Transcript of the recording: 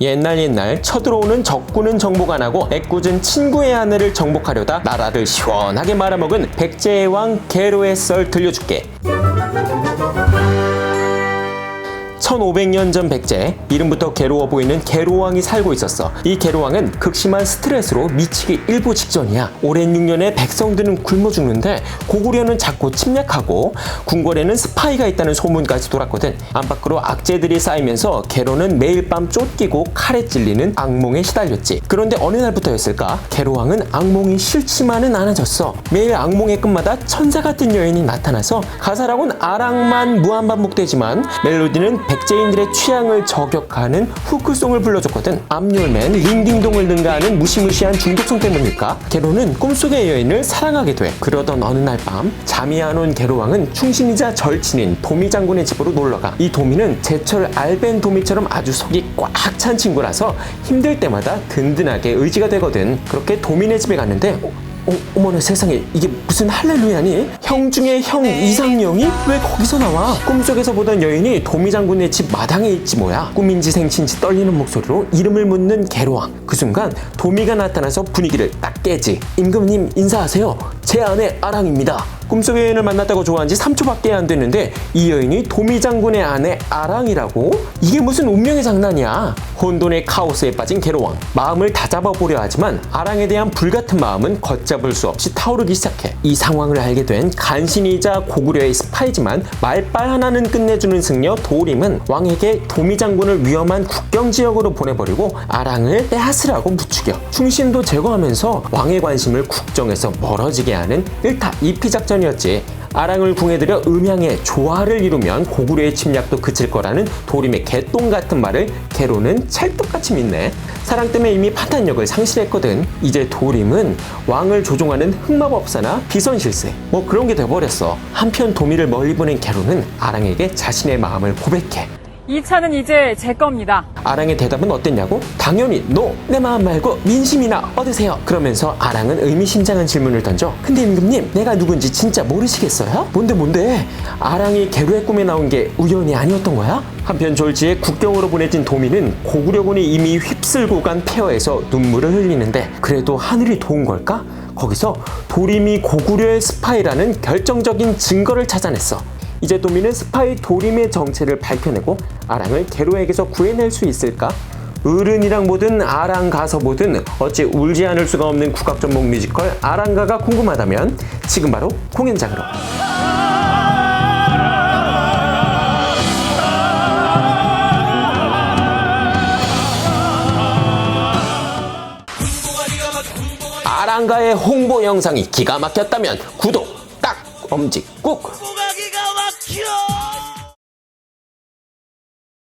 옛날 옛날 쳐들어오는 적군은 정복 안 하고 애꿎은 친구의 아내를 정복하려다 나라를 시원하게 말아먹은 백제의 왕 게로의 썰 들려줄게. 1500년 전 백제 이름부터 괴로워 보이는 게로왕이 살고 있었어. 이 게로왕은 극심한 스트레스로 미치기 일보 직전이야. 오랜 6년에 백성들은 굶어 죽는데 고구려는 자꾸 침략하고 궁궐에는 스파이가 있다는 소문까지 돌았거든. 안팎으로 악재들이 쌓이면서 게로는 매일 밤 쫓기고 칼에 찔리는 악몽에 시달렸지. 그런데 어느 날부터였을까? 게로왕은 악몽이 싫지만은 않아졌어. 매일 악몽의 끝마다 천사 같은 여인이 나타나서 가사라곤 아랑만 무한 반복되지만 멜로디는 백제인들의 취향을 저격하는 후크송을 불러줬거든. 암열맨 링딩동을 능가하는 무시무시한 중독성 때문일까? 게로는 꿈속의 여인을 사랑하게 돼. 그러던 어느 날 밤 잠이 안 온 게로왕은 충신이자 절친인 도미 장군의 집으로 놀러가 이 도미는 제철 알벤 도미처럼 아주 속이 꽉 찬 친구라서 힘들 때마다 든든하게 의지가 되거든. 그렇게 도미네 집에 갔는데 어, 어머나 세상에 이게 무슨 할렐루야니? 형 중에 형 이상형이 왜 거기서 나와? 꿈속에서 보던 여인이 도미 장군의 집 마당에 있지 뭐야? 꿈인지 생신지 떨리는 목소리로 이름을 묻는 게로왕. 그 순간 도미가 나타나서 분위기를 딱 깨지. 임금님 인사하세요. 제 아내 아랑입니다. 꿈속의 여인을 만났다고 좋아한 지 3초밖에 안 됐는데 이 여인이 도미 장군의 아내 아랑이라고? 이게 무슨 운명의 장난이야? 혼돈의 카오스에 빠진 게로왕. 마음을 다잡아 보려 하지만 아랑에 대한 불같은 마음은 걷잡을 수 없이 타오르기 시작해. 이 상황을 알게 된 간신이자 고구려의 스파이지만 말빨 하나는 끝내주는 승려 도림은 왕에게 도미 장군을 위험한 국경 지역으로 보내버리고 아랑을 빼앗으라고 부추겨. 충신도 제거하면서 왕의 관심을 국정에서 멀어지게 하는 일타 이피 작전이었지. 아랑을 궁에들여 음양의 조화를 이루면 고구려의 침략도 그칠 거라는 도림의 개똥 같은 말을 게로는 찰떡같이 믿네. 사랑 때문에 이미 판단력을 상실했거든. 이제 도림은 왕을 조종하는 흑마법사나 비선실세 뭐 그런 게 돼버렸어. 한편 도미를 멀리 보낸 게로는 아랑에게 자신의 마음을 고백해. 이 차는 이제 제 겁니다. 아랑의 대답은 어땠냐고? 당연히 노! 내 마음 말고 민심이나 얻으세요! 그러면서 아랑은 의미심장한 질문을 던져 근데 임금님 내가 누군지 진짜 모르시겠어요? 뭔데 뭔데? 아랑이 게루의 꿈에 나온 게 우연이 아니었던 거야? 한편 졸지에 국경으로 보내진 도미는 고구려군이 이미 휩쓸고 간 폐허에서 눈물을 흘리는데 그래도 하늘이 도운 걸까? 거기서 도림이 고구려의 스파이라는 결정적인 증거를 찾아냈어. 이제 도미는 스파이 도림의 정체를 밝혀내고 아랑을 게로에게서 구해낼 수 있을까? 어른이랑 보든 아랑 가서 보든 어찌 울지 않을 수가 없는 국악 전문 뮤지컬 아랑가가 궁금하다면 지금 바로 공연장으로 아랑가의 홍보 영상이 기가 막혔다면 구독 딱 엄지 꾹